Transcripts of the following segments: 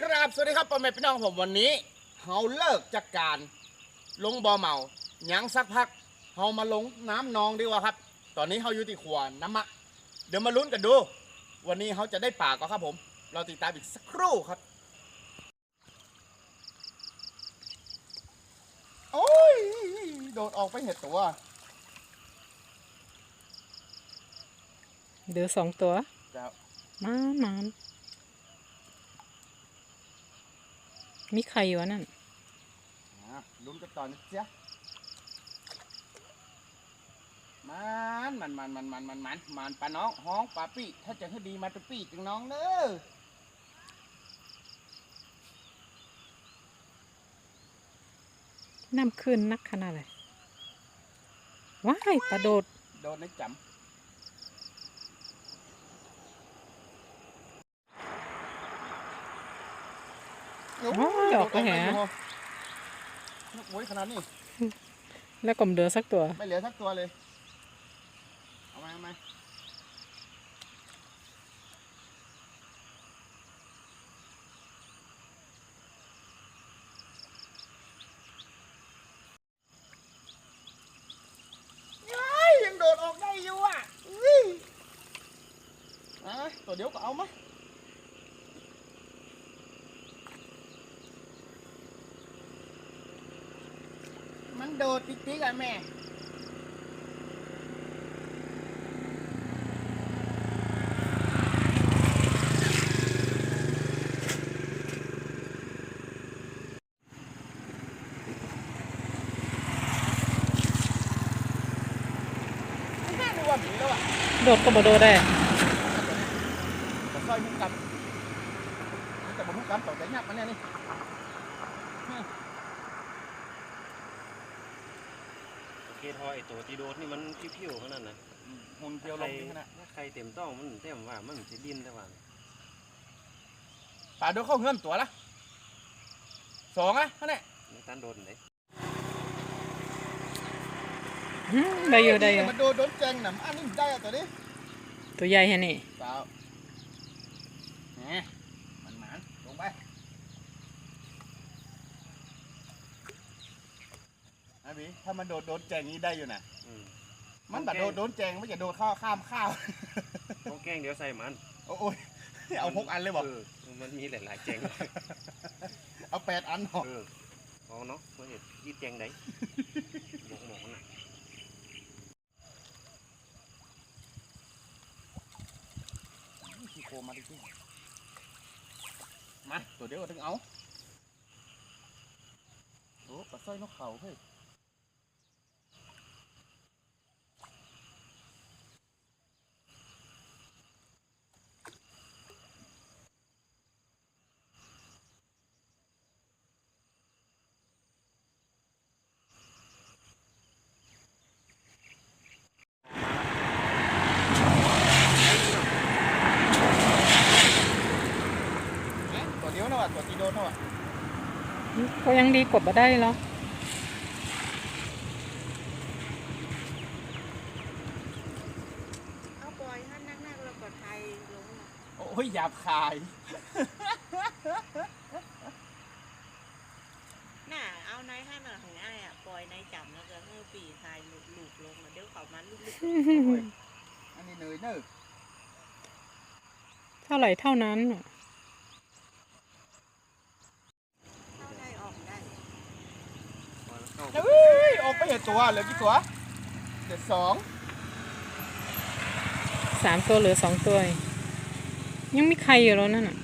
กราบสวัสดีครับพ่อแม่พี่น้องผมวันนี้เฮาเลิกจากการลงบ่อเหมายังสักพักเฮามาลงน้ำนองดีกว่าครับ ตอนนี้เฮาอยู่ที่ขวานน้ำมะ เดี๋ยวมาลุ้นกันดู วันนี้เฮาจะได้ป่าก็ครับผม เราติดตามอีกสักครู่ครับ โอ้ย โดดออกไปเห็ดตัว เดือสองตัวเจ้ามานมาน มีใครอยู่วะนั่นอะลุ้นกันต่อนะจ๊ะมันมันมันมันมันมันมันมันปลาน้องห้องปลาปี้ถ้าจะให้ดีมาตะปี้จึงน้องเด้อน้ำขึ้นนักขนาดไหนว้ายปลาโดด โดนในจำ โอ้ยออกไปแหโอ้ยขนาดนี้ แล้วก็มเดือสักตัว ไม่เหลือสักตัวเลย เอามาเอามาย้ายยังโดดออกได้อยู่อะอุ้ยอะตัวเดียวก็เอามามั โดดติ๊กๆอะแม่ไม่น่ารู้ว่าหมีแล้วอะโดดก็บ่โดดได้แต่ซอยมุกกำแต่บมุกกำต่อใจยับมันเนี่ยนี่ โอเคทอไอตัวตีโดดนี่มันพิ้วๆขนาดนั้นหุ่นเพียวลใครงนี่ขนาดถ้าใครเต็มต้องมันเต็มว่ามันจะดิ้นได้ว่าป่าโดนเข้าเงื่อนตัวละสองอะท่านเนี่ยในตันโดนไหนหืมได้อยู่ได้อยู่มันโดนโดนแจงหนำอันนี้ได้อะตัวนี้ตัวใหญ่แค่นี้เปล่าแหมมันหมานลงไป ไอ้บีถ้ามันโดนโดนแจงนี้ได้อยู่นะอืมมันแบบโดนโดนแจงไม่จะโดนข้าวข้ามข้าวต้องแกล้งเดี๋ยวใส่มัน โอ้ยเอาหกอันเลยบอกเออมันมีหลายๆแจงเอาแปดอันหรอเออเอาเนาะเพราะเห็ดยี่แจงได้หมกหมกน่ะขี้โคมาดิพี่มาตัวเดียวก็ถึงเอาโอ้ปลาสร้อยนกเขาเฮ้ย เอ๊ะตัวเดียวนะวะตัวจีโดนนะวะ ก็ ยังดีกดมาได้เหรอเอาปล่อยให้นักนักๆแล้วก็ไทยลงน่ะโอ้ยหยาบคาย น่ะ เอาในให้หน่อยของไอ้ายอะปล่อยในจับแล้วก็ให้ปีไทยลูกลูกลงอะเดี๋ยวเขามาลูกโอ้ยอันนี้เนยเนอะเท่าไหร่เท่านั้นน่ะ ๆเข้าได้ออกได้ พอ เข้าเฮ้ยออกไปเห็นตัวเหลือกี่ตัวเด็ดสองสามตัวเหลือสองตัวเองยังมีใครอยู่แล้วนั่นน่ะ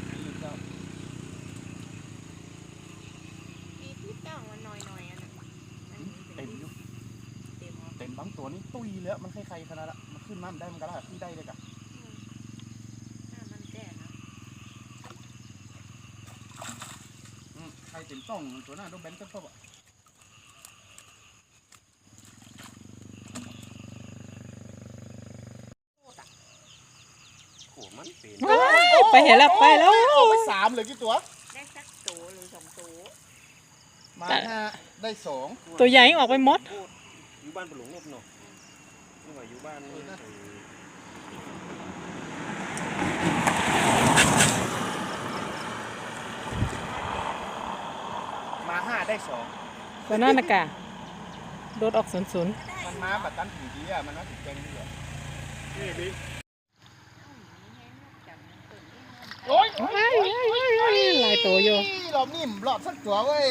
มีที่ต้องมันหน่อยๆอะนะมันเต็มอยู่เต็มเหรอเต็มบางตัวนี่ตุยแล้วมันใครๆขนาดละมันขึ้นมามันได้มันก็ละที่ได้เลยกะอืมอะมันแก่นะอืมใครเต็มต้องตัวหน้าโดนแบนก็ชอบอะโขมันเป็น ว้ายไป เห็นแล้วไปแล้วเอาไปสามเหลือกี่ตัวได้สักตัวหรือสองตัวมาห้าได้สองตัวใหญ่ออกไปหมดอยู่บ้านปลุงนบเนาะนี่ว่าอยู่บ้านนี่ไอ้ได้สองตัวนั้นนะกะโดดออกศูนย์ศูนย์มันมาแบบตันถึงดีอะมันมาถึงเจงนี่เหรอนี่ดิ เอ้าหมีแห้งจับมันเปิดนี่ห้อง โอ้ย ว้ายว้ายว้ายหลาย ตัวอยู่รอบนี้รอบสักตัวเว้ย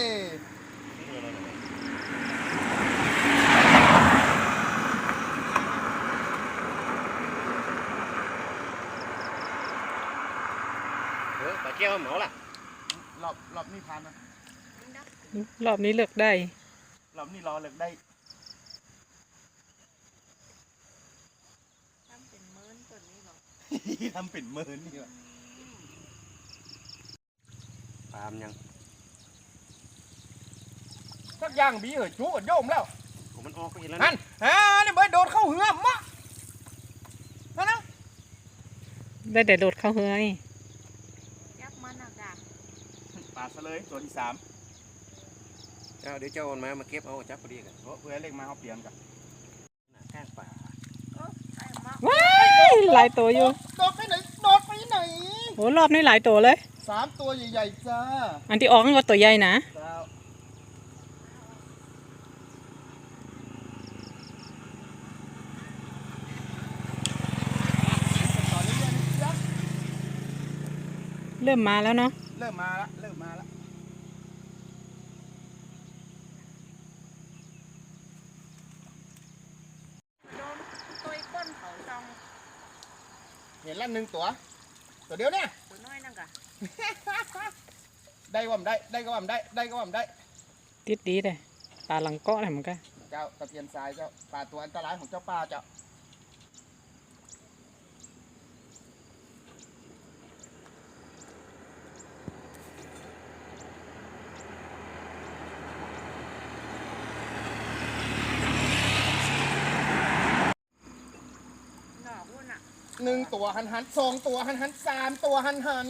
เออปลาแก้วเหมาล่ะรอบรอบนี้ผ่านนะมันดับรอบนี้เลือกได้รอบนี้รอเลิกได้ทำเป็นเมินเปิดนี่หรอทำเป็นหมืนนี่ว่ะปลามนยังสักอย่างบีเออจุกโยมแล้วผมมันออกก็เห็นแล้วนั่นอ่านี่เบิดโดดเข้าเหือมะนั่นนะได้แต่โดดเข้าเฮ้ยยักมันอะกะปาดซะเลยตัวที่สามเจ้าเดี๋ยวเจ้าเอามามาเก็บเอาจับพอดีกันเพราะเพื่อเล็กมาเอาเปลี่ยนกันข้างป่าเออไอ้มาว้ายหลายตัวอยู่โดดไปไหนโดดไปไหนโหรอบนี้หลายตัวเลย สามตัวใหญ่ๆจ้าอันที่ออกนั่นก็ตัวใหญ่นะเจ้าตอนนี้เนี่ยนะจ๊ะเริ่มมาแล้วเนาะ เริ่มมาละเริ่มมาละโดนตัวก้นเขาจองเห็นละหนึ่งตัว ตัวเดียวเนี่ยตัวน้อยนั่นกะได้ก็ว่ามันได้ได้ก็ว่ามันได้ได้ก็ว่ามันได้ติดดีเลยปลาหลังเกาะอะไรเหมือนกันเจ้าตะเพียนทรายเจ้าปลาตัวอันตรายของเจ้าป่าเจ้า หนอกวุ่นอะ หนึ่ งตัวหันหันสองตัวหันหันสามตัวหันหัน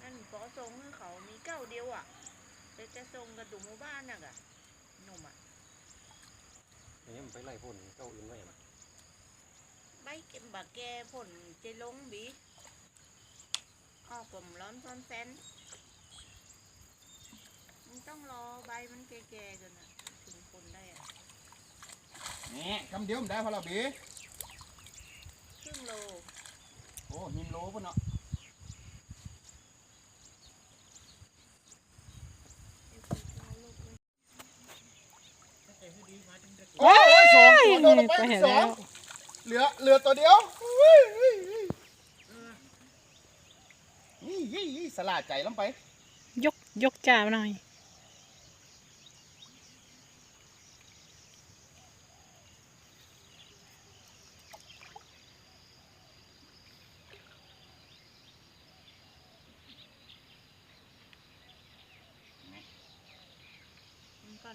นั่นปอทรงให้เขามีเก้าเดียวอะแต่จะทรงกระดุมหมู่บ้านน่ะกะหนุ่มอะอย่างนี้มันไปไล่พ่นเจ้าอื่นไว้มาใบเก็บบักแกผลเจลงบีออกผมร้อนซ้อนแซนมันต้องรอใบมันแก่ๆจนอะถึงคนได้อะนี่คำเดียวมันได้พอเราบีค รึ่งโล โอ้หินโลพุ่นเนาะเอ้ยคือชาลูกเลยโอ้ยสองตัวโดนลงไปไปเห็นสอแล้งวเหลือเหลือตัวเดียวอุ้ยอุ้ยอุ้ยนี่ยี่ยี่สลาดใจลงไป ยกยกจ่ามาหน่อย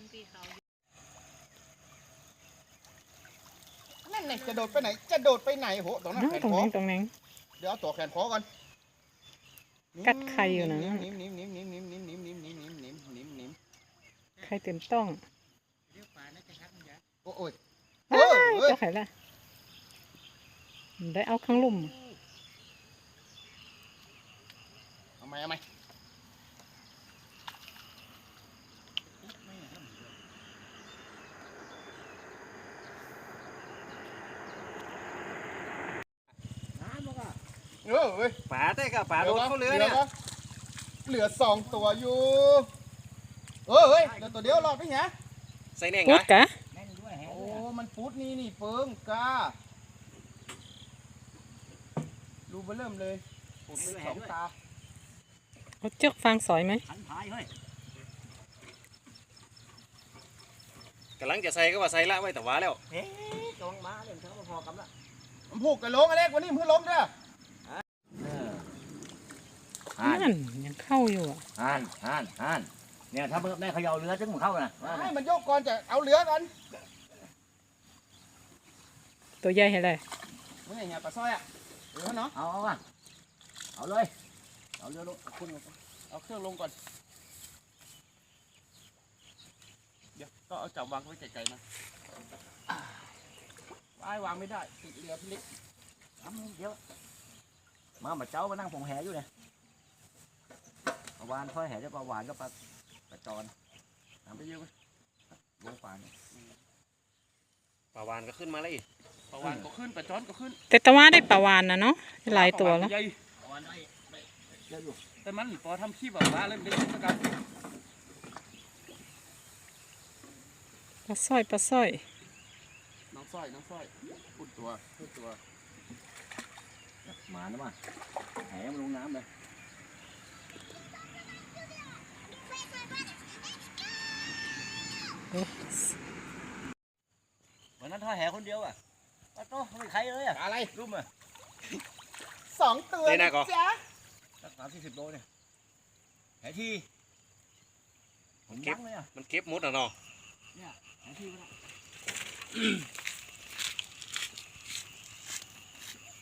มันก่อนพี่เขาอยู่นั่นไงจะโดดไปไหน จะโดดไปไหนโหตรงนั้นอ้าวแขนตรงคอนั้นตรงนั้นเดี๋ยวเอาตัวแขนคอก่อนกัดไข่อยู่นะ นิ่มนิ่มนิ่มนิ่มนิ่มนิ่มนิ่มนิ่มนิ่มนิ่มนิ่มนิ่มนิ่มนิ่มใครเต็มต้องโอ้โอ้ยอ้าเอ้ยเจ้าไข่ละมันได้เอาข้างลุ่มเอาไหมเอาไหม เออเว้ยป่าเต้กับป่าโดนเขาเรือเนี่ยดี๋วะเหลือสองตัวอยู่เออเฮ้ยเหลือตัวเดียวรอดไปไงใส่แน่งพูไงดกะโอ้มันพุดนี่นี่เปิงกาดูเบอร์เริ่มเลยปุดเลยสองตาเอาเจือกฟางสอยไหมกำลังจะใส่ก็ว่าใส่ละไว้แต่ว่าแล้วมันผูกกับลงอะไรกว่านี้มันเพื่อล้มเด้อ ห่านนั่นยังเข้าอยู่อะห่านห่านห่านเนี่ยถ้ามึงได้เขย่าเรือถึงมึงเข้านะว่าให้นะมันโยกก่อนจะเอาเหลือกันตัวใหญ่เห็นเลยมึงไงเนี่ยปลาสร้อยอะเหลือเนาะเอาเอาว่ะเอาเลยเอาเรือลงคุณเอาเครื่องลงก่อนเดี๋ยวก็เอาจับวางไว้ไกลๆนะวายวางไม่ได้ติดเรือพี่เล็กทำเดี๋ยวมามาเจ้ามานั่งผงแหอยู่เนี่ยเอา หวานค่อยแหจะปลาหวานก็ปลาจอนน้ำไปเยอะไหมลงป่าเนี่ยปลาวานก็ขึ้นมาแล้วอีกปลาวานก็ขึ้นปลาจ้อนก็ขึ้น แต่ตะว่าได้ปลาวานนะเนาะหลายตัวแล้วใหญ่เอาวันได้ได้เยอะอยู่แต่มันพอทำขี้แบบว่าเล่นเป็นกิจกรรมปลาสร้อยปลาสร้อย น้องสร้อยน้องสร้อยพูดตัวพูดตัวมาแล้วมาแหมันลงน้ำเลย วันนั้นทอดแหคนเดียวอะว่าโต้ไม่มีใครเลยอะอะไรรุ่มอะสองตัวนี่นะก็จ๊ะสักสามสี่สิบโลเนี่ยแหที่ผมยั้งเลยอะมันเก็บมุดอะเนาะแหที่มันอะ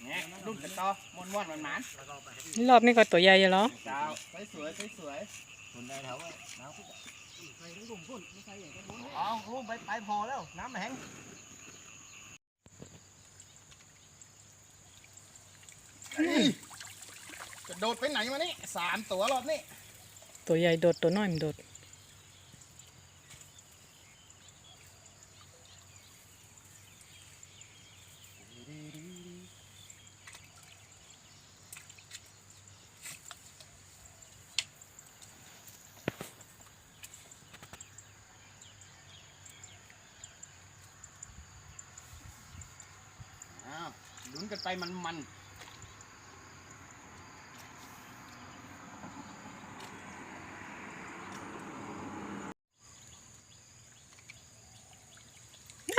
เนี่ยรุ่นกันต่อมวนมวนมันมันแล้วก็ไปแหที่รอบนี้ก็ตัวใหญ่อยู่แล้วๆเจ้าสวยสวยสวยสวย คนได้แถวว่าน้ำพุ่งอะใส่ทั้งดุ่มพุ่นไม่ใส่อย่างนั้นอ๋อรุ่มไปไปพอแล้ว น้ำแห้งจะโดดไปไหนมานี่สามตัวรอบนี้ตัวใหญ่โดดตัวน้อยมันโดด อ้าวลุ้นกัน ไปมันมัน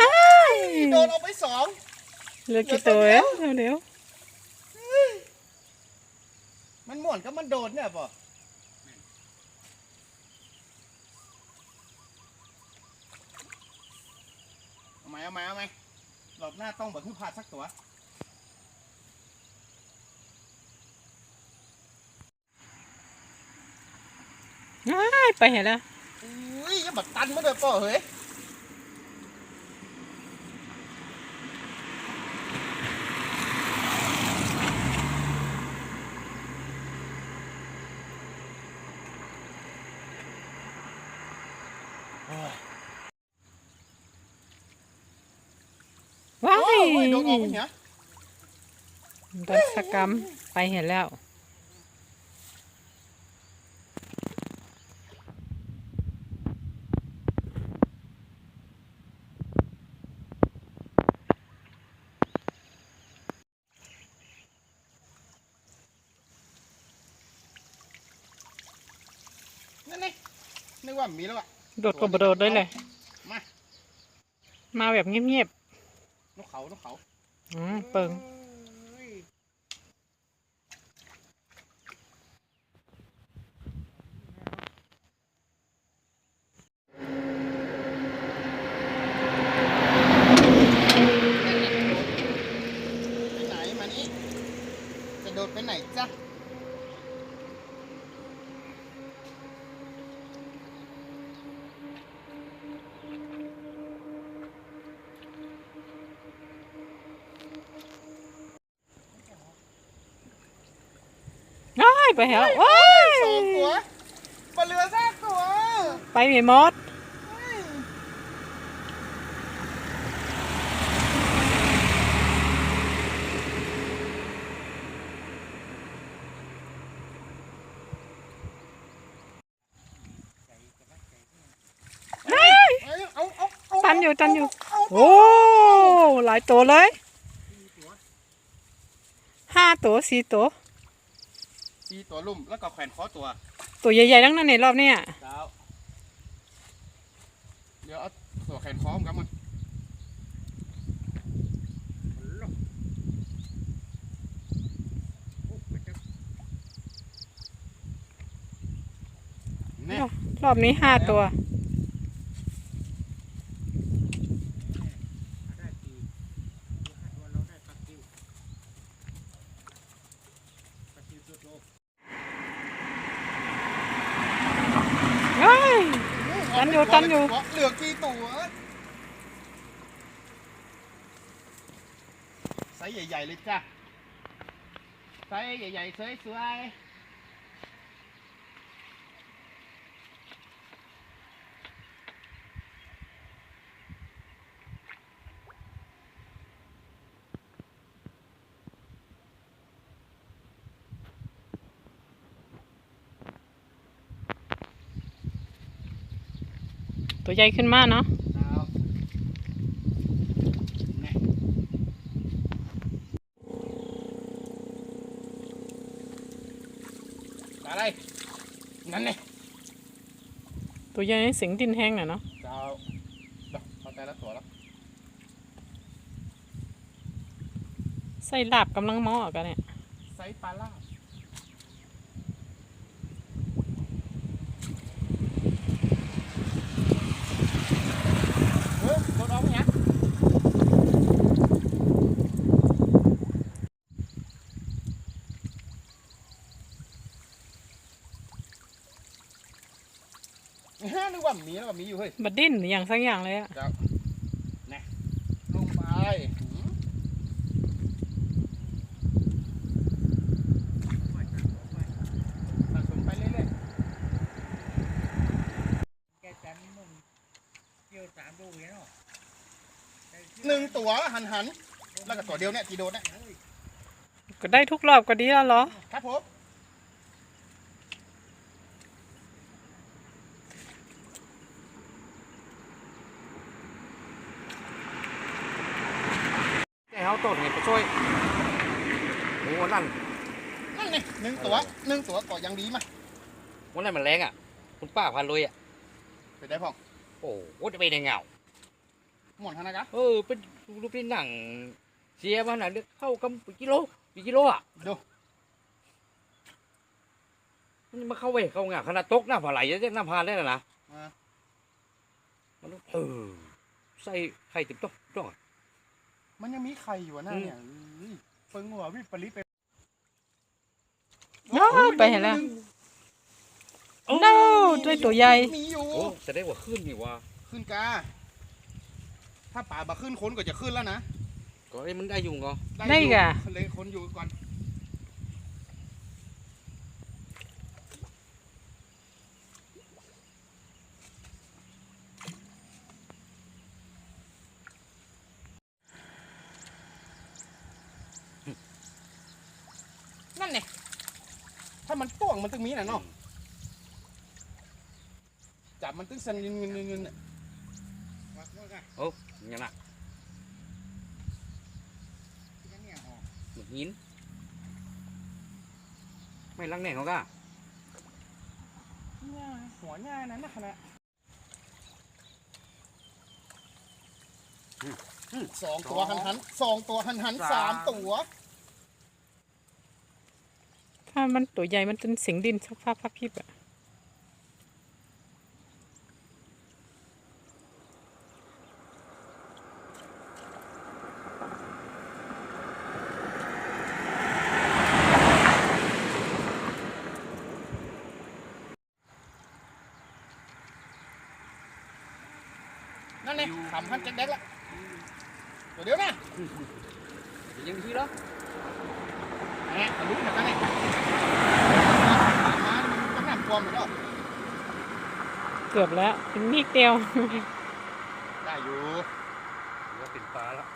อ้ายๆโดนเอาไปสองเหลือกี่ตัวแล้วเดี๋ยวมันม่วนก็มันโดดเนี่ยป่ะเอาไหมเอาไหมเอาไหมรอบหน้าต้องแบบพึ่งพลาดสักตัว อ้ายไปเห็นแล้วอุ้ยอยังบัดตันมาเลยป่ะเฮ้ยโอ้ยว้าโอ้ยยโดนออกไปเนี่ยโดนสกรรมไปเห็นแล้ว กว่ามีแล้วอะโดดก็บโดดด้วยเลย มา มาแบบเงียบนกเขานกเขาๆอืมเปิง เอ้ยไปไหนมานี่จะโดดไปไหนจ๊ะ อ้าย ไปเห็นแล้วว้ายสองตัวปลาเรือแทรกตัวไปไม่หมดเอาเอาเอาเอาตันอยู่ตันอยู่เอาโอ้หลายตัวเลยห้าตัวสี่ตัว สี่ตัวลุ่มแล้วก็แขวนคอตัวตัวใหญ่ๆทั้งนั้นในรอบเนี้ยเจ้าเดี๋ยวเอาตัวแขวนคอมกันมันเนี่ยรอบนี้ห้าตัว เฮ้ย ตั นอยู่ตันอยู่ เหลือกี่ตัวไซส์ใหญ่ๆเลยจ้ะไซส์ใหญ่ๆสวยๆ ตัวใหญ่ขึ้นมากเนาะครับแน่อะไรนั่นไงตัวใหญ่สิงดินแห้งน่ะเนาะเจ้าดอกพอใจแล้วตัวแล้วใส่ลาบกำลังเหมาะกันเนี่ยไซส์ปลาล่าเฮ้ยโดนเอาไงฮะ นึกว่ามีแล้วก็มีอยู่เฮ้ยบัดดิ้นอย่างสักอย่างเลยอะเจ้านะลงไปหืมสะสมไปเรื่อยแกจันนุ่มเกี่ยวสามดูเนาะๆหนึ่งตัวหันหันๆแล้วก็ตัวเดียวเนี่ยกี่โดดเนี่ยก็ได้ทุกรอบก็ดีแล้วเหรอครับผม แก เขาต้นเห็ดไปช่วยโอ้วันนั้นนั่นนี่หนึ่งตัวหนึ่งตัวก็ยังดีมาวันนั้นมันแรงอะ คุณป้าพันเลยอะไปได้พ่องโอ้โหจะไปในเงาหมอนธนากะเออเป็นรูปเป็นหนังเสียมันน่ะเลือกเข้ากำปีกิโลปีกิโลอะดูมันมาเข้าเว้ยเข้าเงาขนาดตกหน้าผาไหลจะหน้าพานได้แล้วนะอ่ามันต้องเออใส่ไข่ติดต้องต้องอะ มันยังมีไข่อยู่อะนะเนี่ยอุ้ยเฟิงหัววิปริตไปโอ้ยไปเห็นแล้ว no ด้วยตัวใหญ่ มีอยู่โอ้จะได้ว่าขึ้นนี่ว่าขึ้นกา ถ้าป่าบะขึ้นคนก็จะขึ้นแล้วนะก็ไอ้มันได้อยู่งอได้อยู่กะ เลยคนอยู่ก่อน นั่นไงถ้ามันป้วงมันตึงมีน่ะเนาะ จับมันตึงสันเงินเงินเงินเงินน่ะวัดว่ากันโอ้ยังน่ะยังเนี่ยออกหมึกหิน ไม่ลังแหน่งเขาก็เนี่ยหัวหน้านั้นนะขนาดสองตัวหันหันสองตัวหันหันสามตัวถ้า มันตัวใหญ่มันเป็นสิงดินสักพักพักพิบอะนั่นเลยสามพันเจ็ดเด็กละตัวเดียวนะยังทีแล้วแหมทะลุหนักนั่นเลยมามันก็หนักค วามเหมือนกันเกือบแล้วอีกนิดเดียว ได้อยู่ถือว่าเป็นปลาแล้ว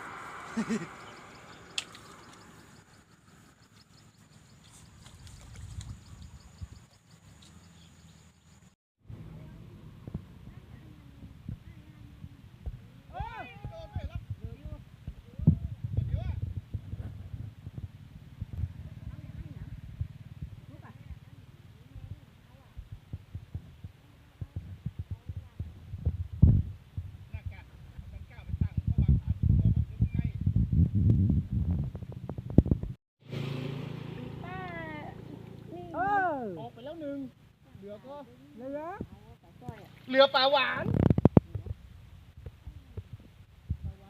ออกไปแล้วหนึ่ง เหลือก็เหลือเหลือปลาหวานปลาหว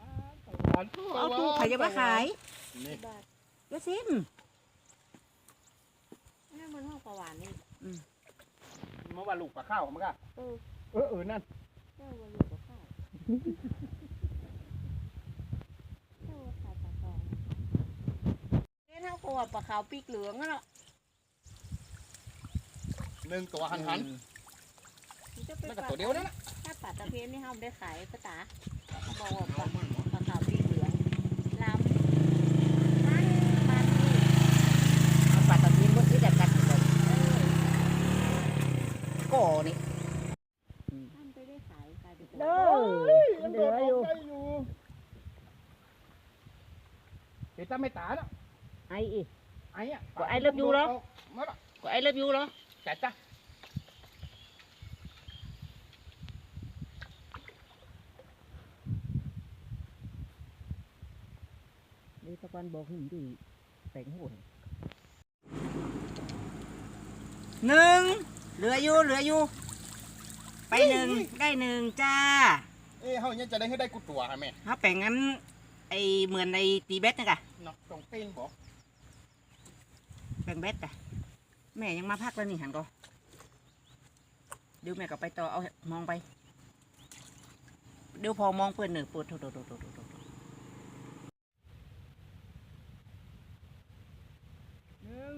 านปลาหวานเอาถูกใครจะมาขายนี่ก็ซิมนี่มันห้องประวานนี่เมื่อวานลูกปลาข้าวมั้งกะเออเออเออนั่นเจ้าวันลูกกับข้าวเจ้าว่าขายปลาทองเล่นเท่ากับว่าปลาขาวปีกเหลืองอะเนาะ หนึ่งตัวหันหันแล้วก็ตัวเดียวนั่นแหละถ้าป่าตะเพียนนี่เขาได้ขายภาษาบอกว่าป่าป่าขาวสีเหลืองลำป่าตะเพียนมันคือแบบกันเลยก่อนี่เด้อเดืออยู่เดี๋ยวจะไม่ตาแล้ไอ้อีไอ้อะไอ้เลิฟยูเหรอก็ไอ้เลิฟยูเหรอ จัดจ้ะนี่ตะวันบอกหึงดีแต่งหัวหนึ่งเหลืออยู่เหลืออยู่ ไปหนึ่งได้หนึ่งจ้า เอ้ยเฮาเนี่ยจะได้ให้ได้กูตัวฮะแม่เขาแป่งงั้น ไอเหมือนในตีเบสนี่กะเนาะตรงเป้งบอกแป่งเบสกะ แม่ยังมาพักแล้วนี่หันก็เดี๋ยวแม่ก็ไปต่อเอามองไป เดี๋ยวพอมองเปิดหนึ่งปวดโถโถโถโถโถโถหนึ่ง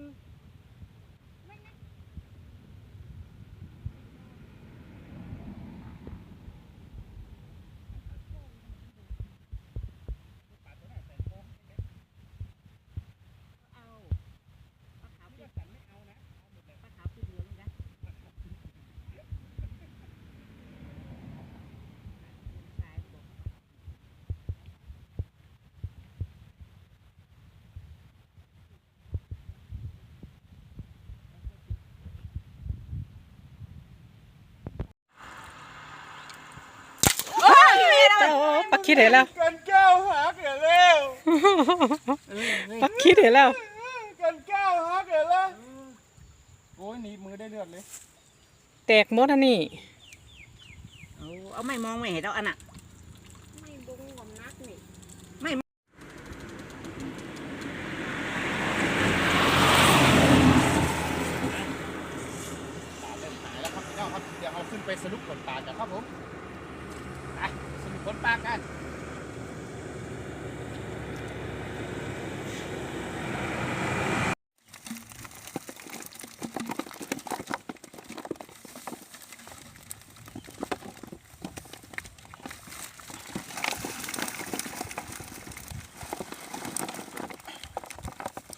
โอ้ ปักคิดเห็นแล้วกันแก้วหักเดี๋ยวเร็วปักคิดเห็นแล้วกันแก้วหักเดี๋ยวแล้วโอ้ยหนีบมือได้เลือดเลย แตกหมดอันนี้เอาเอาไม่มองไม่เห็นแล้วอันน่ะ ไม่ดุงกับนักนี่ ปลาเริ่มหายแล้วครับพี่น้องครับเดี๋ยวเราขึ้นไปสรุปผลปลากันครับผมไปสรุปผลปลากัน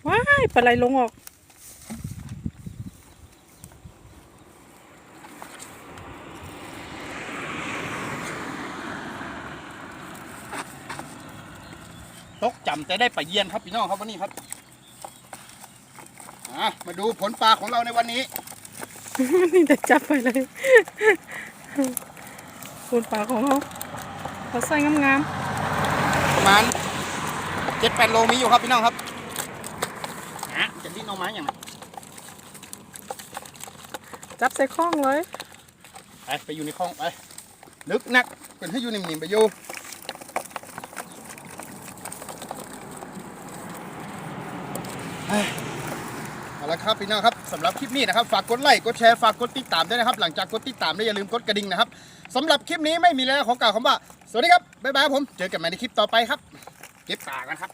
ว้าย ปลาไหลลงออก ตกจำแต่ได้ไปเยี่ยนครับพี่น้องครับวันนี้ครับอะมาดูผลปลาของเราในวันนี้ นี่จะจับไปเลยปูนปลาของเขาเขาใส่งามประมาณเจ็ดแปดโลมีอยู่ครับพี่น้องครับอ่ะจะดิ้นออกมาอย่างไรๆจับใส่ข้องเลยไปไปอยู่ในคลองไปลึกนักเป็นให้อยู่นิ่มๆไปอยู่เฮ้ยเอาละครับพี่น้องครับสำหรับคลิปนี้นะครับฝากกดไลค์กดแชร์ฝากกดติดตามด้วยนะครับ หลังจากกดติดตามแล้วอย่าลืมกดกระดิ่งนะครับสำหรับคลิปนี้ไม่มีแล้วขอกล่าวคำว่า สวัสดีครับบ๊ายบายครับผมเจอกันใหม่ในคลิปต่อไปครับ เก็บปลากันครับ